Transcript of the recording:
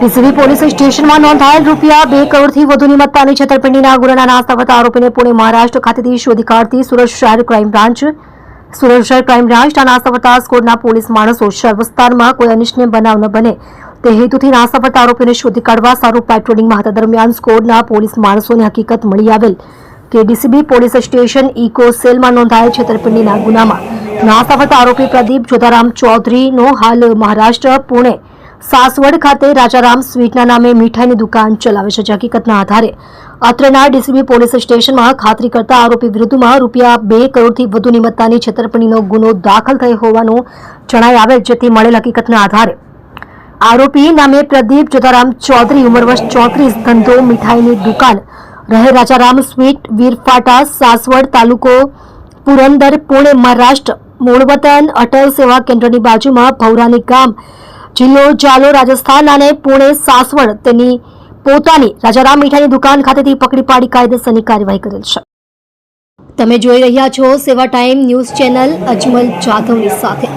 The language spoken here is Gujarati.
ડીસીબી પોલીસ સ્ટેશનમાં નોંધાયેલ રૂપિયા બે કરોડથી વધુની મત્તાની છેતરપિંડીના ગુનાના નાસ્તા આવતા આરોપીને પુણે મહારાષ્ટ્ર ખાતેથી શોધી કાઢતી સુરત શહેર ક્રાઇમ બ્રાન્ચ. સુરત શહેર ક્રાઇમ બ્રાન્ચના નાસ્તા આવતા સ્કોડના પોલીસ માણસો શહેર વિસ્તારમાં કોઈ અનિચ્છનીય બનાવ ન બને. તે હેતુથી નાસ્તા આવતા આરોપીને શોધી કાઢવા સારું પેટ્રોલિંગમાં હતા દરમિયાન સ્કોડના પોલીસ માણસોને હકીકત મળી આવેલ. કે ડીસીબી પોલીસ સ્ટેશન ઇકો સેલમાં નોંધાયેલ છેતરપિંડીના ગુનામાં. નાસ્તા આવતા આરોપી પ્રદીપ જોધારામ ચૌધરીનો હાલ મહારાષ્ટ્ર, પુણે. સાસવડ ખાતે રાજારામ સ્વીટના નામે મીઠાઈની દુકાન ચલાવે છે, જે હકીકતના આધારે અત્રેના ડીસીબી પોલીસ સ્ટેશનમાં ખાતરી કરતા આરોપી વિરુદ્ધમાં રૂપિયા બે કરોડથી વધુની મત્તાની છેતરપિંડીનો ગુનો દાખલ થયો હોવાનું જણાઈ આવેલ જેથી મળેલ હકીકતના આધારે આરોપી નામે પ્રદીપ જોધારામ ચૌધરી ઉંમર ચોત્રીસ, ધંધો, મીઠાઈની દુકાન રહે. રાજારામ સ્વીટ, વીરફાટા, સાસવડ તાલુકો પુરંદર, પુણે, મહારાષ્ટ્ર, મૂળવતન, અટલ સેવા કેન્દ્રની બાજુમાં ભૌરાની ગામ જિલ્લો જાલો, રાજસ્થાન અને પુણે સાસવડ તેની પોતાની રાજારામ મીઠાની દુકાન ખાતેથી પકડી પાડી કાયદેસરની કાર્યવાહી કરેલ છે. તમે જોઈ રહ્યા છો Seva time news channel Ajmal જાધવની સાથે.